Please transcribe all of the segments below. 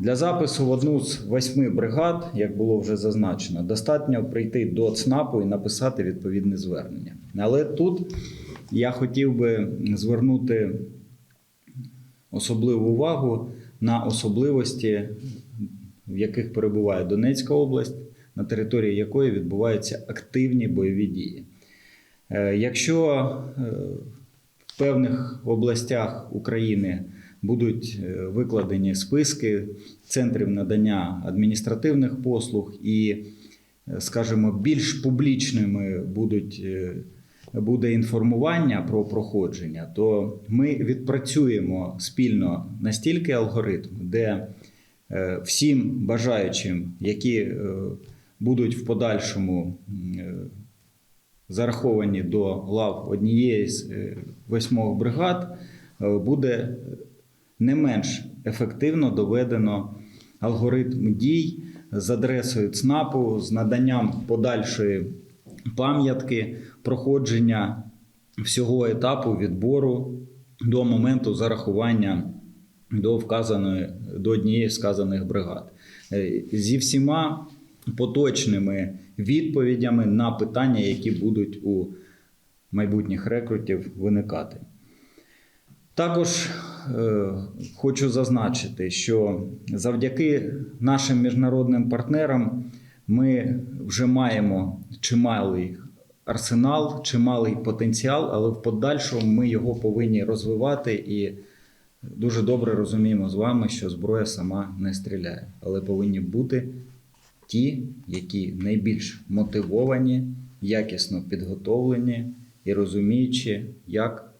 Для запису в одну з восьми бригад, як було вже зазначено, достатньо прийти до ЦНАПу і написати відповідне звернення. Але тут я хотів би звернути особливу увагу на особливості, в яких перебуває Донецька область, на території якої відбуваються активні бойові дії. Е, Якщо е, в певних областях України будуть е, викладені списки центрів надання адміністративних послуг і, е, скажімо, більш публічними будуть. е, Буде інформування про проходження, то ми відпрацюємо спільно настільки алгоритм, де всім бажаючим, які будуть в подальшому зараховані до лав однієї з восьмох бригад, буде не менш ефективно доведено алгоритм дій з адресою ЦНАПу, з наданням подальшої пам'ятки, проходження всього етапу відбору до моменту зарахування до вказаної до однієї з вказаних бригад Е, зі всіма поточними відповідями на питання, які будуть у майбутніх рекрутів виникати. Також хочу зазначити, що завдяки нашим міжнародним партнерам ми вже маємо чималий арсенал, чималий потенціал, але в подальшому ми його повинні розвивати і дуже добре розуміємо з вами, що зброя сама не стріляє, але повинні бути ті, які найбільш мотивовані, якісно підготовлені і розуміючи, як,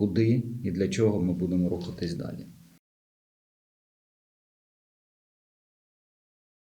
куди і для чого ми будемо рухатись далі.